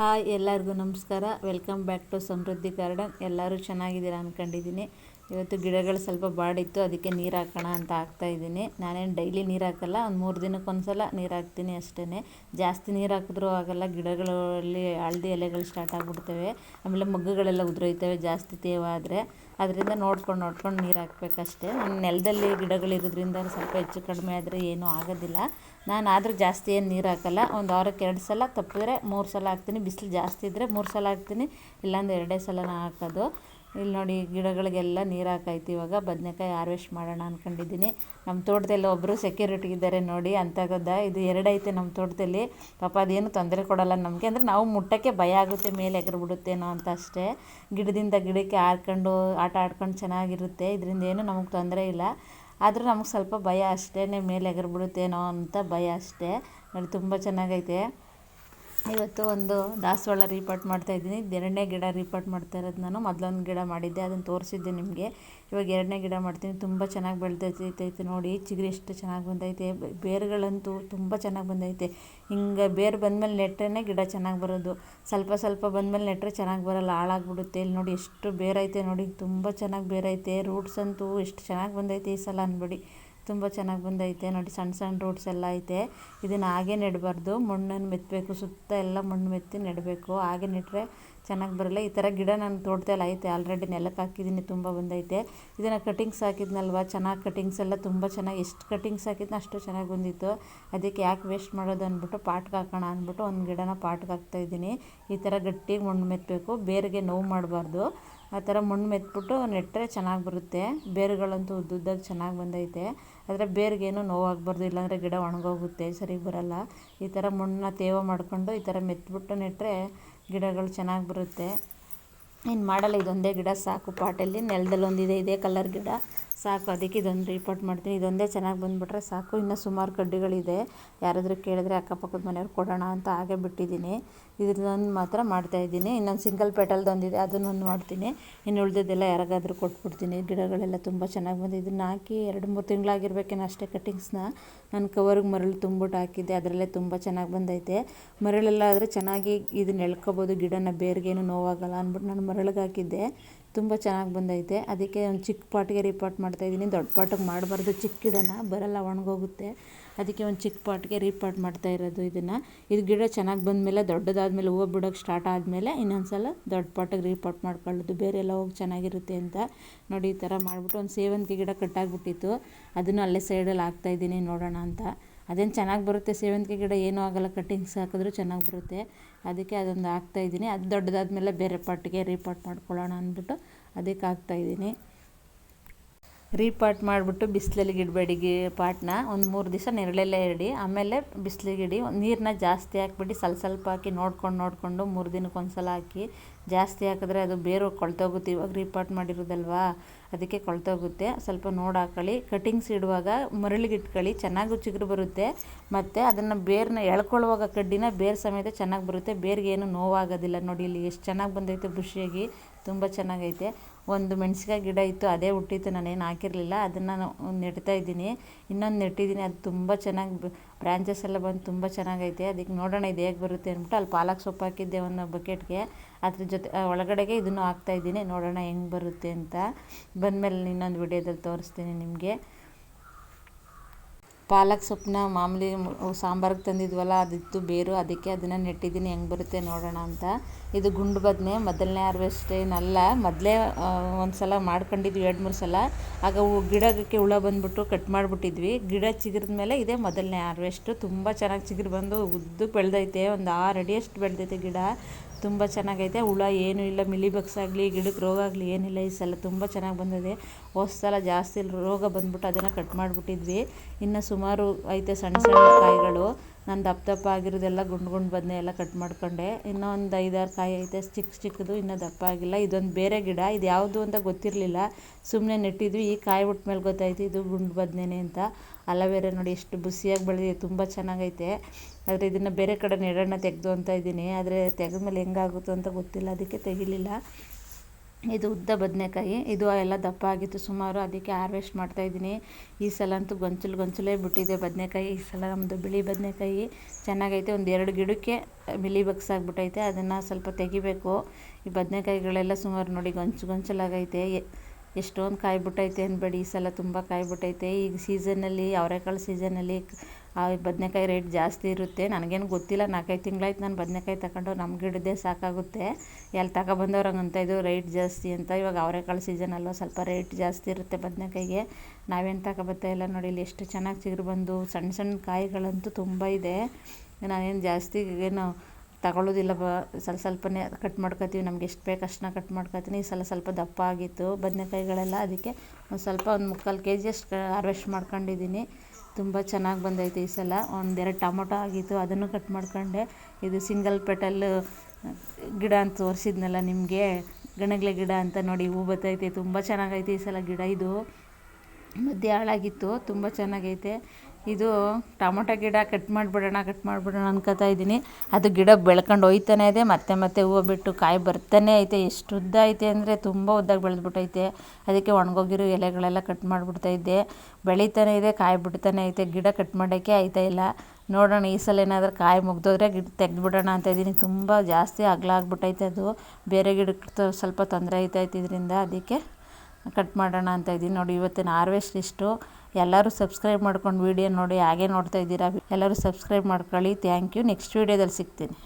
Hi ಎಲ್ಲರಿಗೂ ನಮಸ್ಕಾರ. Welcome back to Samruddhi garden ಎಲ್ಲರೂ ಚೆನ್ನಾಗಿದ್ದೀರಾ ಅಂದ್ಕೊಂಡಿದ್ದೀನಿ ಇವತ್ತು ಗಿಡಗಳು ಸ್ವಲ್ಪ ಬಾಡಿತ್ತು, ಅದಕ್ಕೆ ನೀರು ಹಾಕೋಣ ಅಂತ ಹಾಕ್ತಾ ಇದ್ದೀನಿ ನಾನೇನು ಡೈಲಿ ನೀರು ಹಾಕಲ್ಲ, ಒಂದು ಮೂರು ದಿನಕ್ಕೊಂದ್ಸಲ ನೀರು ಹಾಕ್ತೀನಿ ಅಷ್ಟೇ ಜಾಸ್ತಿ ನೀರು ಹಾಕಿದ್ರೂ ಆಗಲ್ಲ, ಗಿಡಗಳಲ್ಲಿ ಹಳದಿ ಎಲೆಗಳು ಸ್ಟಾರ್ಟ್ ಆಗಿಬಿಡ್ತವೆ. ಆಮೇಲೆ ಮೊಗ್ಗುಗಳೆಲ್ಲ ಉದುರೋಯ್ತವೆ ಜಾಸ್ತಿ ತೇವ ಆದರೆ ಅದರಿಂದ ನೋಡ್ಕೊಂಡು ನೋಡ್ಕೊಂಡು ನೀರು ಹಾಕ್ಬೇಕಷ್ಟೇ. ನನ್ನ ನೆಲದಲ್ಲಿ ಗಿಡಗಳಿರೋದ್ರಿಂದ ಸ್ವಲ್ಪ ಹೆಚ್ಚು ಕಡಿಮೆ ಆದರೆ ಏನೂ ಆಗೋದಿಲ್ಲ. ನಾನು ಆದರೂ ಜಾಸ್ತಿ ಏನು ನೀರು ಹಾಕಲ್ಲ, ಒಂದು ವಾರಕ್ಕೆ ಎರಡು ಸಲ, ತಪ್ಪಿದ್ರೆ ಮೂರು ಸಲ ಹಾಕ್ತೀನಿ. ಬಿಸಿಲು ಜಾಸ್ತಿ ಇದ್ದರೆ ಮೂರು ಸಲ ಹಾಕ್ತೀನಿ, ಇಲ್ಲಾಂದ್ರೆ ಎರಡೇ ಸಲನ ಹಾಕೋದು. ಇಲ್ಲಿ ನೋಡಿ ಗಿಡಗಳಿಗೆಲ್ಲ ನೀರು ಹಾಕಾಯ್ತು. ಇವಾಗ ಬದನೆಕಾಯಿ ಹಾರ್ವೆಸ್ಟ್ ಮಾಡೋಣ ಅಂದ್ಕೊಂಡಿದ್ದೀನಿ ನಮ್ಮ ತೋಟದಲ್ಲಿ ಒಬ್ಬರು ಸೆಕ್ಯೂರಿಟಿ ಇದ್ದಾರೆ ನೋಡಿ ಅಂಥಗದ ಇದು ಎರಡೈತೆ ನಮ್ಮ ತೋಟದಲ್ಲಿ. ಪಾಪ ಅದೇನು ತೊಂದರೆ ಕೊಡಲ್ಲ ನಮಗೆ. ಅಂದರೆ ನಾವು ಮುಟ್ಟಕ್ಕೆ ಭಯ ಆಗುತ್ತೆ ಮೇಲೆ ಎಗರ್ಬಿಡುತ್ತೇನೋ ಅಂತ ಅಷ್ಟೇ. ಗಿಡದಿಂದ ಗಿಡಕ್ಕೆ ಹಾರ್ಕೊಂಡು, ಆಟ ಆಡ್ಕೊಂಡು ಚೆನ್ನಾಗಿರುತ್ತೆ. ಇದರಿಂದ ಏನು ನಮಗೆ ತೊಂದರೆ ಇಲ್ಲ. ಆದರೂ ನಮಗೆ ಸ್ವಲ್ಪ ಭಯ ಅಷ್ಟೇ ಮೇಲೆ ಎಗರ್ಬಿಡುತ್ತೇನೋ ಅಂತ ಭಯ ಅಷ್ಟೇ. ನೋಡಿ, ತುಂಬ ಚೆನ್ನಾಗೈತೆ. ಇವತ್ತು ಒಂದು ದಾಸವಾಳ ರಿಪೋರ್ಟ್ ಮಾಡ್ತಾ ಇದ್ದೀನಿ. ಎರಡನೇ ಗಿಡ ರಿಪೋರ್ಟ್ ಮಾಡ್ತಾ ಇರೋದು ನಾನು. ಮೊದಲೊಂದು ಗಿಡ ಮಾಡಿದ್ದೆ, ಅದನ್ನು ತೋರಿಸಿದ್ದೆ ನಿಮಗೆ. ಇವಾಗ ಎರಡನೇ ಗಿಡ ಮಾಡ್ತೀನಿ. ತುಂಬ ಚೆನ್ನಾಗಿ ಬೆಳೆದೈತೈತೆ ನೋಡಿ. ಚಿಗುರು ಎಷ್ಟು ಚೆನ್ನಾಗಿ ಬಂದೈತೆ. ಬೇರುಗಳಂತೂ ತುಂಬ ಚೆನ್ನಾಗಿ ಬಂದೈತೆ. ಹಿಂಗೆ ಬೇರು ಬಂದಮೇಲೆ ನೆಟ್ಟರೆ ಗಿಡ ಚೆನ್ನಾಗಿ ಬರೋದು. ಸ್ವಲ್ಪ ಸ್ವಲ್ಪ ಬಂದಮೇಲೆ ನೆಟ್ಟರೆ ಚೆನ್ನಾಗಿ ಬರೋಲ್ಲ. ಹಾಳಾಗ್ಬಿಡುತ್ತೆ. ಇಲ್ಲಿ ನೋಡಿ ಎಷ್ಟು ಬೇರೈತೆ ನೋಡಿ. ತುಂಬ ಚೆನ್ನಾಗಿ ಬೇರೈತೆ. ರೂಟ್ಸ್ ಅಂತೂ ಎಷ್ಟು ಚೆನ್ನಾಗಿ ಬಂದೈತೆ ಈ ಸಲ ಅನ್ಬೇಡಿ. ತುಂಬ ಚೆನ್ನಾಗಿ ಬಂದೈತೆ. ನೋಡಿ ಸಣ್ಣ ಸಣ್ಣ ರೂಟ್ಸ್ ಎಲ್ಲ ಐತೆ. ಇದನ್ನು ಹಾಗೆ ನೆಡಬಾರ್ದು. ಮಣ್ಣನ್ನು ಮೆತ್ತಬೇಕು ಸುತ್ತ ಎಲ್ಲ ಮಣ್ಣು ಮೆತ್ತಿ ನೆಡಬೇಕು. ಹಾಗೆ ನೆಟ್ಟರೆ ಚೆನ್ನಾಗಿ ಬರಲ್ಲ. ಈ ಥರ ಗಿಡ ನನ್ನ ತೋಟದಲ್ಲಿ ಐತೆ. ಆಲ್ರೆಡಿ ನೆಲಕ್ಕೆ ಹಾಕಿದ್ದೀನಿ. ತುಂಬ ಬಂದೈತೆ. ಇದನ್ನು ಕಟಿಂಗ್ಸ್ ಹಾಕಿದ್ನಲ್ವ? ಚೆನ್ನಾಗಿ ಕಟಿಂಗ್ಸ್ ಎಲ್ಲ ತುಂಬ ಚೆನ್ನಾಗಿ, ಎಷ್ಟು ಕಟಿಂಗ್ಸ್ ಹಾಕಿದ್ನ ಅಷ್ಟು ಚೆನ್ನಾಗಿ ಬಂದಿತ್ತು. ಅದಕ್ಕೆ ಯಾಕೆ ವೇಸ್ಟ್ ಮಾಡೋದು ಅಂದ್ಬಿಟ್ಟು ಪಾಟ್ಗೆ ಹಾಕೋಣ ಅಂದ್ಬಿಟ್ಟು ಒಂದು ಗಿಡನ ಪಾಟ್ಗೆ ಹಾಕ್ತಾಯಿದ್ದೀನಿ ಈ ಥರ ಗಟ್ಟಿಗೆ ಮಣ್ಣು ಮೆತ್ತಬೇಕು ಬೇರಿಗೆ ನೋವು ಮಾಡಬಾರ್ದು. ಆ ಥರ ಮಣ್ಣು ಮೆತ್ಬಿಟ್ಟು ನೆಟ್ಟರೆ ಚೆನ್ನಾಗಿ ಬರುತ್ತೆ. ಬೇರುಗಳಂತೂ ಉದ್ದುದ್ದಾಗಿ ಚೆನ್ನಾಗಿ ಬಂದೈತೆ. ಆದರೆ ಬೇರಿಗೇನು ನೋವಾಗಬಾರ್ದು, ಇಲ್ಲಾಂದರೆ ಗಿಡ ಒಣಗೋಗುತ್ತೆ, ಸರಿಗೆ ಬರೋಲ್ಲ. ಈ ಥರ ಮಣ್ಣನ್ನ ತೇವ ಮಾಡಿಕೊಂಡು ಈ ಥರ ಮೆತ್ಬಿಟ್ಟು ನೆಟ್ಟರೆ ಗಿಡಗಳು ಚೆನ್ನಾಗಿ ಬರುತ್ತೆ. ಇನ್ನು ಮಾಡಲ್ಲ, ಇದೊಂದೇ ಗಿಡ ಸಾಕು, ಪಾಟಲ್ಲಿ. ನೆಲದಲ್ಲಿ ಒಂದಿದೆ ಇದೇ ಕಲರ್ ಗಿಡ. ಸಾಕು, ಅದಕ್ಕೆ ಇದೊಂದು ರಿಪೋರ್ಟ್ ಮಾಡ್ತೀನಿ. ಇದೊಂದೇ ಚೆನ್ನಾಗಿ ಬಂದುಬಿಟ್ರೆ ಸಾಕು. ಇನ್ನೂ ಸುಮಾರು ಕಡ್ಡಿಗಳಿದೆ. ಯಾರಾದರೂ ಕೇಳಿದ್ರೆ ಅಕ್ಕಪಕ್ಕದ ಮನೆಯವ್ರು ಕೊಡೋಣ ಅಂತ ಹಾಗೆ ಬಿಟ್ಟಿದ್ದೀನಿ. ಇದ್ರದ್ದೊಂದು ಮಾತ್ರ ಮಾಡ್ತಾಯಿದ್ದೀನಿ ಇನ್ನೊಂದು ಸಿಂಗಲ್ ಪೆಟಲ್ದೊಂದಿದೆ ಅದನ್ನೊಂದು ಮಾಡ್ತೀನಿ. ಇನ್ನು ಉಳಿದಿದ್ದೆಲ್ಲ ಯಾರಿಗಾದ್ರೂ ಕೊಟ್ಬಿಡ್ತೀನಿ. ಗಿಡಗಳೆಲ್ಲ ತುಂಬ ಚೆನ್ನಾಗಿ ಬಂದಿದೆ. ಇದನ್ನು ಹಾಕಿ ಎರಡು ಮೂರು ತಿಂಗಳಾಗಿರ್ಬೇಕೇನೋ ಅಷ್ಟೇ ಕಟ್ಟಿಂಗ್ಸ್ನ ನಾನು ಕವರ್ಗೆ ಮರಳು ತುಂಬಿಟ್ಟು ಹಾಕಿದ್ದೆ. ಅದರಲ್ಲೇ ತುಂಬ ಚೆನ್ನಾಗಿ ಬಂದೈತೆ. ಮರಳೆಲ್ಲ ಆದರೆ ಚೆನ್ನಾಗಿ ಇದನ್ನ ಎಳ್ಕೊಬೋದು. ಗಿಡನ ಬೇರ್ಗೇನು ನೋವಾಗಲ್ಲ ಅಂದ್ಬಿಟ್ಟು ನಾನು ಮರಳಿಗೆ ಹಾಕಿದ್ದೆ. ತುಂಬ ಚೆನ್ನಾಗಿ ಬಂದೈತೆ. ಅದಕ್ಕೆ ಒಂದು ಚಿಕ್ಕ ಪಾಟ್ಗೆ ಮಾಡ್ತಾ ಮಾಡ್ತಾಯಿದ್ದೀನಿ ದೊಡ್ಡ ಪಾಟಿಗೆ ಮಾಡಬಾರ್ದು. ಚಿಕ್ಕ ಗಿಡನ ಬರಲ್ಲ, ಒಣಗೋಗುತ್ತೆ. ಅದಕ್ಕೆ ಒಂದು ಚಿಕ್ಕ ಪಾಟ್ಗೆ ರಿಪೋರ್ಟ್ ಮಾಡ್ತಾ ಇರೋದು ಇದನ್ನು. ಇದು ಗಿಡ ಚೆನ್ನಾಗಿ ಬಂದಮೇಲೆ ದೊಡ್ಡದಾದಮೇಲೆ ಹೂವು ಬಿಡೋಕ್ಕೆ ಸ್ಟಾರ್ಟ್ ಆದಮೇಲೆ ಇನ್ನೊಂದು ಸಲ ದೊಡ್ಡ ಪಾಟಿಗೆ ರಿಪೋರ್ಟ್ ಮಾಡ್ಕೊಳ್ಳೋದು. ಬೇರೆ ಎಲ್ಲ ಹೋಗಿ ಚೆನ್ನಾಗಿರುತ್ತೆ ಅಂತ ನೋಡಿ ಈ ಥರ ಮಾಡಿಬಿಟ್ಟು ಒಂದು ಸೇವಂತಿಗೆ ಗಿಡ ಕಟ್ಟಾಗಿಬಿಟ್ಟಿತ್ತು ಅದನ್ನು ಅಲ್ಲೇ ಸೈಡಲ್ಲಿ ಹಾಕ್ತಾಯಿದ್ದೀನಿ ನೋಡೋಣ ಅಂತ. ಅದೇನು ಚೆನ್ನಾಗಿ ಬರುತ್ತೆ? ಸೇವಂತಿಗೆ ಗಿಡ ಏನೂ ಆಗೋಲ್ಲ, ಕಟ್ಟಿಂಗ್ಸ್ ಹಾಕಿದ್ರೂ ಚೆನ್ನಾಗಿ ಬರುತ್ತೆ. ಅದಕ್ಕೆ ಅದೊಂದು ಹಾಕ್ತಾಯಿದ್ದೀನಿ ಅದು ದೊಡ್ಡದಾದ್ಮೇಲೆ ಬೇರೆ ಪಾಟಿಗೆ ರೀಪಾಟ್ ಮಾಡ್ಕೊಳ್ಳೋಣ ಅಂದ್ಬಿಟ್ಟು ಅದಕ್ಕೆ ಹಾಕ್ತಾಯಿದ್ದೀನಿ ರೀಪಾಟ್ ಮಾಡಿಬಿಟ್ಟು ಬಿಸಿಲಲ್ಲಿ ಇಡಬೇಡಿ ಗಿ, ಪಾಟ್ನ. ಒಂದು ಮೂರು ದಿವಸ ನೆರಳಲ್ಲೇ ಇಡಿ. ಆಮೇಲೆ ಬಿಸಿಲಿಗೆ ಇಡಿ. ನೀರನ್ನ ಜಾಸ್ತಿ ಹಾಕ್ಬಿಟ್ಟು ಸ್ವಲ್ಪ ಸ್ವಲ್ಪ ಹಾಕಿ ನೋಡ್ಕೊಂಡು ನೋಡಿಕೊಂಡು ಮೂರು ದಿನಕ್ಕೆ ಒಂದು ಸಲ ಹಾಕಿ ಜಾಸ್ತಿ ಹಾಕಿದ್ರೆ ಅದು ಬೇರು ಕೊಳ್ತೋಗುತ್ತೆ. ಇವಾಗ ರೀಪಾಟ್ ಮಾಡಿರೋದಲ್ವಾ? ಅದಕ್ಕೆ ಕೊಳ್ತೋಗುತ್ತೆ. ಸ್ವಲ್ಪ ನೋಡಿ ಹಾಕೊಳ್ಳಿ. ಕಟಿಂಗ್ಸ್ ಇಡುವಾಗ ಮರಳಿಗೆ ಇಟ್ಕೊಳ್ಳಿ. ಚೆನ್ನಾಗೂ ಚಿಗುರು ಬರುತ್ತೆ. ಮತ್ತು ಅದನ್ನು ಬೇರನ್ನ ಎಳ್ಕೊಳ್ಳುವಾಗ ಕಡ್ಡಿನ ಬೇರು ಸಮೇತ ಚೆನ್ನಾಗಿ ಬರುತ್ತೆ. ಬೇರಿಗೆ ಏನು ನೋವಾಗೋದಿಲ್ಲ ನೋಡಿ ಇಲ್ಲಿ. ಎಷ್ಟು ಚೆನ್ನಾಗಿ ಬಂದೈತೆ ಬುಷಿಯಾಗಿ ತುಂಬ ಚೆನ್ನಾಗೈತೆ. ಒಂದು ಮೆಣಸಿನ್ಕಾಯಿ ಗಿಡ ಇತ್ತು, ಅದೇ ಹುಟ್ಟಿತ್ತು. ನಾನೇನು ಹಾಕಿರಲಿಲ್ಲ. ಅದನ್ನು ನೆಡ್ತಾ ಇದ್ದೀನಿ. ಇನ್ನೊಂದು ನೆಟ್ಟಿದ್ದೀನಿ. ಅದು ತುಂಬ ಚೆನ್ನಾಗಿ ಬ್ರ್ಯಾಂಚಸ್ ಎಲ್ಲ ಬಂದು ತುಂಬ ಚೆನ್ನಾಗೈತೆ. ಅದಕ್ಕೆ ನೋಡೋಣ, ಇದು ಹೇಗೆ ಬರುತ್ತೆ ಅಂದ್ಬಿಟ್ಟು ಅಲ್ಲಿ ಪಾಲಕ್ ಸೊಪ್ಪು ಹಾಕಿದ್ದೆ ಒಂದು ಬಕೆಟ್ಗೆ ಅದ್ರ ಜೊತೆ ಒಳಗಡೆಗೆ ಇದನ್ನು ಹಾಕ್ತಾಯಿದ್ದೀನಿ ನೋಡೋಣ ಹೆಂಗೆ ಬರುತ್ತೆ ಅಂತ. ಬಂದಮೇಲೆ ಇನ್ನೊಂದು ವಿಡಿಯೋದಲ್ಲಿ ತೋರಿಸ್ತೀನಿ ನಿಮಗೆ. ಪಾಲಕ್ ಸೊಪ್ಪನ್ನ ಮಾಮೂಲಿ ಸಾಂಬಾರಿಗೆ ತಂದಿದ್ವಲ್ಲ, ಅದಿತ್ತು ಬೇರು. ಅದಕ್ಕೆ ಅದನ್ನು ನೆಟ್ಟಿದ್ದೀನಿ. ಹೆಂಗೆ ಬರುತ್ತೆ ನೋಡೋಣ ಅಂತ. ಇದು ಗುಂಡು ಬದನೆ, ಮೊದಲನೇ ಹಾರ್ವೆಸ್ಟ್ ಏನಲ್ಲ ಮೊದಲೇ ಒಂದು ಸಲ ಮಾಡ್ಕೊಂಡಿದ್ವಿ ಎರಡು ಮೂರು ಸಲ. ಆಗ ಗಿಡಕ್ಕೆ ಹುಳ ಬಂದುಬಿಟ್ಟು ಕಟ್ ಮಾಡಿಬಿಟ್ಟಿದ್ವಿ. ಗಿಡ ಚಿಗಿರಿದ ಮೇಲೆ ಇದೇ ಮೊದಲನೇ ಹಾರ್ವೆಸ್ಟು. ತುಂಬ ಚೆನ್ನಾಗಿ ಚಿಗುರು ಬಂದು ಉದ್ದು ಬೆಳೆದೈತೆ. ಒಂದು ಆರು ಅಡಿಯಷ್ಟು ಬೆಳೆದೈತೆ ಗಿಡ. ತುಂಬ ಚೆನ್ನಾಗೈತೆ. ಹುಳ ಏನೂ ಇಲ್ಲ, ಮಿಲಿ ಬಗ್ಸ್ ಆಗಲಿ, ಗಿಡಕ್ಕೆ ರೋಗ ಆಗಲಿ ಏನಿಲ್ಲ, ಈ ಸಲ ತುಂಬ ಚೆನ್ನಾಗಿ ಬಂದಿದೆ. ಹೋದ ಸಲ ಜಾಸ್ತಿ ರೋಗ ಬಂದ್ಬಿಟ್ಟು ಅದನ್ನು ಕಟ್ ಮಾಡಿಬಿಟ್ಟಿದ್ವಿ. ಇನ್ನು ಸುಮಾರು ಐತೆ ಸಣ್ಣ ಸಣ್ಣ ಕಾಯಿಗಳು. ನಾನು ದಪ್ಪ ದಪ್ಪ ಆಗಿರೋದೆಲ್ಲ ಗುಂಡು ಗುಂಡು ಬದನೆ ಎಲ್ಲ ಕಟ್ ಮಾಡ್ಕೊಂಡೆ. ಇನ್ನೂ ಒಂದು ಐದಾರು ಕಾಯಿ ಐತೆ ಚಿಕ್ಕ ಚಿಕ್ಕದು ಇನ್ನೂ ದಪ್ಪ ಆಗಿಲ್ಲ. ಇದೊಂದು ಬೇರೆ ಗಿಡ, ಇದು ಯಾವುದು ಅಂತ ಗೊತ್ತಿರಲಿಲ್ಲ. ಸುಮ್ಮನೆ ನೆಟ್ಟಿದ್ವಿ, ಈ ಕಾಯಿ ಬಿಟ್ಟ ಮೇಲೆ ಗೊತ್ತಾಯ್ತು, ಇದು ಗುಂಡು ಬದನೇನೆ ಅಂತ. ಅಲವೇರ ನೋಡಿ ಎಷ್ಟು ಬುಸಿಯಾಗಿ ಬೆಳೆದಿದೆ, ತುಂಬ ಚೆನ್ನಾಗೈತೆ. ಆದರೆ ಇದನ್ನು ಬೇರೆ ಕಡೆ ನೆಡೋಣ ತೆಗೆದು ಅಂತ ಇದ್ದೀನಿ. ಆದರೆ ತೆಗೆದ ಮೇಲೆ ಹೆಂಗಾಗುತ್ತೋ ಅಂತ ಗೊತ್ತಿಲ್ಲ, ಅದಕ್ಕೆ ತೆಗಿಲಿಲ್ಲ. ಇದು ಉದ್ದ ಬದನೆಕಾಯಿ. ಇದು ಎಲ್ಲ ದಪ್ಪ ಆಗಿತ್ತು ಸುಮಾರು, ಅದಕ್ಕೆ ಹಾರ್ವೆಸ್ಟ್ ಮಾಡ್ತಾಯಿದ್ದೀನಿ ಈ ಸಲ ಅಂತೂ ಗೊಂಚಲು ಗೊಂಚಲೇ ಬಿಟ್ಟಿದೆ ಬದನೆಕಾಯಿ. ಈ ಸಲ ನಮ್ಮದು ಬಿಳಿ ಬದನೆಕಾಯಿ. ಚೆನ್ನಾಗೈತೆ. ಒಂದು ಎರಡು ಗಿಡಕ್ಕೆ ಬಿಳಿ ಬಗ್ಸಾಗ್ಬಿಟ್ಟೈತೆ ಅದನ್ನು ಸ್ವಲ್ಪ ತೆಗಿಬೇಕು. ಈ ಬದನೆಕಾಯಿಗಳೆಲ್ಲ ಸುಮಾರು ನೋಡಿ ಗೊಂಚು ಗೊಂಚಲಾಗೈತೆ. ಎಷ್ಟೊಂದು ಕಾಯಿ ಬಿಟ್ಟೈತೆ ಅನ್ಬೇಡಿ. ಈ ಸಲ ತುಂಬ ಕಾಯಿ ಬಿಟ್ಟೈತೆ ಈಗ ಸೀಸನ್ನಲ್ಲಿ ಅವರೆಕಾಳು ಸೀಸನ್ನಲ್ಲಿ ಆ ಬದನೆಕಾಯಿ ರೇಟ್ ಜಾಸ್ತಿ ಇರುತ್ತೆ. ನನಗೇನು ಗೊತ್ತಿಲ್ಲ. ನಾಲ್ಕೈದು ತಿಂಗಳಾಯ್ತು ನಾನು ಬದನೆಕಾಯಿ ತಗೊಂಡು ನಮ್ಮ ಗಿಡದ್ದೇ ಸಾಕಾಗುತ್ತೆ. ಎಲ್ಲಿ ತಗೊಬಂದವ್ರು ಅಂತ ಇದು ರೇಟ್ ಜಾಸ್ತಿ ಅಂತ ಇವಾಗ ಅವರೆಕಾಳು ಸೀಸನ್ ಅಲ್ವ ಸ್ವಲ್ಪ ರೇಟ್ ಜಾಸ್ತಿ ಇರುತ್ತೆ ಬದನೆಕಾಯಿಗೆ. ನಾವೇನು ತಗೊಬತ್ತಾ ಇಲ್ಲ ನೋಡಿ, ಇಲ್ಲಿ ಎಷ್ಟು ಚೆನ್ನಾಗಿ ಚಿಗುರು ಬಂದು ಸಣ್ಣ ಸಣ್ಣ ಕಾಯಿಗಳಂತೂ ತುಂಬ ಇದೆ. ನಾನೇನು ಜಾಸ್ತಿ ಏನು ತಗೊಳ್ಳೋದಿಲ್ಲ ಬ, ಸ್ವಲ್ಪ ಸ್ವಲ್ಪನೇ ಕಟ್ ಮಾಡ್ಕೊತೀವಿ. ನಮ್ಗೆ ಎಷ್ಟು ಬೇಕು ಅಷ್ಟನ್ನ ಕಟ್ ಮಾಡ್ಕೊತೀನಿ. ಈ ಸಲ ಸ್ವಲ್ಪ ದಪ್ಪ ಆಗಿತ್ತು ಬದನೆಕಾಯಿಗಳೆಲ್ಲ. ಅದಕ್ಕೆ ಒಂದು ಸ್ವಲ್ಪ ಒಂದು ಮುಕ್ಕಾಲು ಕೆ ಜಿ ಅಷ್ಟು ಹಾರ್ವೆಸ್ಟ್ ಮಾಡ್ಕೊಂಡಿದ್ದೀನಿ. ತುಂಬ ಚೆನ್ನಾಗಿ ಬಂದೈತೆ ಈ ಸಲ. ಒಂದೆರಡು ಟೊಮೊಟೊ ಆಗಿತ್ತು, ಅದನ್ನು ಕಟ್ ಮಾಡ್ಕೊಂಡೆ. ಇದು ಸಿಂಗಲ್ ಪೆಟಲ್ ಗಿಡ ಅಂತ ತೋರಿಸಿದ್ನಲ್ಲ ನಿಮಗೆ? ಗಣಗ್ಲೆ ಗಿಡ ಅಂತ ನೋಡಿ, ಹೂ ಬತ್ತೈತೆ. ತುಂಬ ಚೆನ್ನಾಗೈತೆ ಈ ಸಲ ಗಿಡ ಇದು. ಮಧ್ಯೆ ಹಾಳಾಗಿತ್ತು ತುಂಬ ಚೆನ್ನಾಗೈತೆ. ಇದು ಟೊಮೊಟೊ ಗಿಡ ಕಟ್ ಮಾಡಿಬಿಡೋಣ ಕಟ್ ಮಾಡಿಬಿಡೋಣ ಅನ್ಕೋತಾ ಇದ್ದೀನಿ. ಅದು ಗಿಡ ಬೆಳ್ಕೊಂಡು ಹೋಯ್ತಾನೆ ಇದೆ. ಮತ್ತೆ ಮತ್ತೆ ಹೂವು ಬಿಟ್ಟು ಕಾಯಿ ಬರ್ತಾನೆ ಐತೆ. ಎಷ್ಟು ಉದ್ದ ಐತೆ ಅಂದರೆ ತುಂಬ ಉದ್ದಾಗಿ ಬೆಳೆದ್ಬಿಟ್ಟೈತೆ ಅದಕ್ಕೆ ಒಣಗೋಗಿರೋ ಎಲೆಗಳೆಲ್ಲ ಕಟ್ ಮಾಡಿಬಿಡ್ತಾ ಇದ್ದೆ. ಬೆಳೀತಾನೆ ಇದೆ, ಕಾಯಿ ಬಿಡ್ತಾನೆ ಐತೆ. ಗಿಡ ಕಟ್ ಮಾಡೋಕ್ಕೆ ಆಯ್ತಾ ಇಲ್ಲ. ನೋಡೋಣ, ಈ ಸಲ ಏನಾದರೂ ಕಾಯಿ ಮುಗ್ದೋದ್ರೆ ಗಿಡ ತೆಗೆದ್ಬಿಡೋಣ ಅಂತ ಇದ್ದೀನಿ. ತುಂಬ ಜಾಸ್ತಿ ಅಗಲ ಆಗ್ಬಿಟ್ಟೈತೆ ಅದು. ಬೇರೆ ಗಿಡಕ್ಕೆ ಸ್ವಲ್ಪ ತೊಂದರೆ ಆಯ್ತೈತೆ ಇದರಿಂದ. ಅದಕ್ಕೆ ಕಟ್ ಮಾಡೋಣ ಅಂತ ಇದ್ದೀನಿ. ನೋಡಿ, ಇವತ್ತಿನ ಹಾರ್ವೆಸ್ಟ್ ಇಷ್ಟು. ಎಲ್ಲರೂ ಸಬ್ಸ್ಕ್ರೈಬ್ ಮಾಡ್ಕೊಂಡು ವೀಡಿಯೋ ನೋಡಿ ಹಾಗೆ ನೋಡ್ತಾ ಇದ್ದೀರಾ? ಎಲ್ಲರೂ ಸಬ್ಸ್ಕ್ರೈಬ್ ಮಾಡ್ಕೊಳ್ಳಿ. ಥ್ಯಾಂಕ್ ಯು ನೆಕ್ಸ್ಟ್ ವೀಡಿಯೋದಲ್ಲಿ ಸಿಗ್ತೀನಿ.